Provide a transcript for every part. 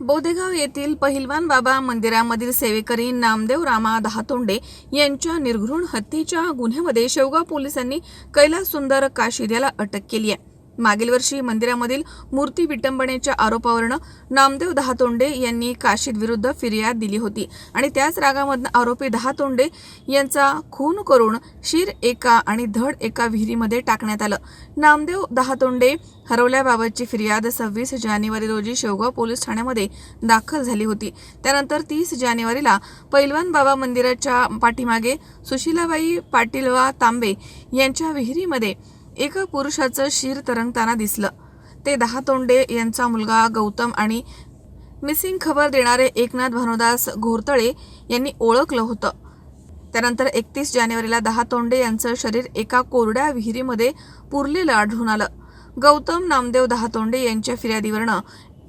बोदेगाव येथील पहिलवान बाबा मंदिरामधील सेवेकरी नामदेव रामा दहातोंडे यांच्या निर्घृण हत्येच्या गुन्ह्यामध्ये शेवगाव पोलिसांनी कैलास सुंदर काशीद याला अटक केली आहे. मागील वर्षी मंदिरामधील मूर्ती विटंबनेच्या आरोपावरनं नामदेव दहातोंडे यांनी काशीद विरुद्ध फिर्याद दिली होती. आणि त्याच रागामधनं आरोपी दहातोंडे यांचा खून करून शिर एका आणि धड एका विहिरीमध्ये टाकण्यात आलं. नामदेव दहातोंडे हरवल्याबाबतची फिर्याद सव्वीस जानेवारी रोजी शेवगाव पोलीस ठाण्यामध्ये दाखल झाली होती. त्यानंतर तीस जानेवारीला पैलवान बाबा मंदिराच्या पाठीमागे सुशीलाबाई पाटीलवा तांबे यांच्या विहिरीमध्ये एका पुरुषाचं शिर तरंगताना दिसलं. ते दहा तोंडे यांचा मुलगा गौतम आणि मिसिंग खबर देणारे एकनाथ भानुदास घोरतळे यांनी ओळखलं होतं. त्यानंतर एकतीस जानेवारीला दहा तोंडे यांचं शरीर एका कोरड्या विहिरीमध्ये पुरलेलं आढळून आलं. गौतम नामदेव दहा तोंडे यांच्या फिर्यादीवरनं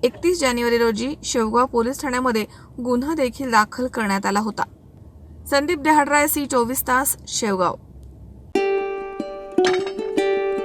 एकतीस जानेवारी रोजी शेवगाव पोलीस ठाण्यामध्ये गुन्हा देखील दाखल करण्यात आला होता. संदीप डहाडराय सी चोवीस तास शेवगाव.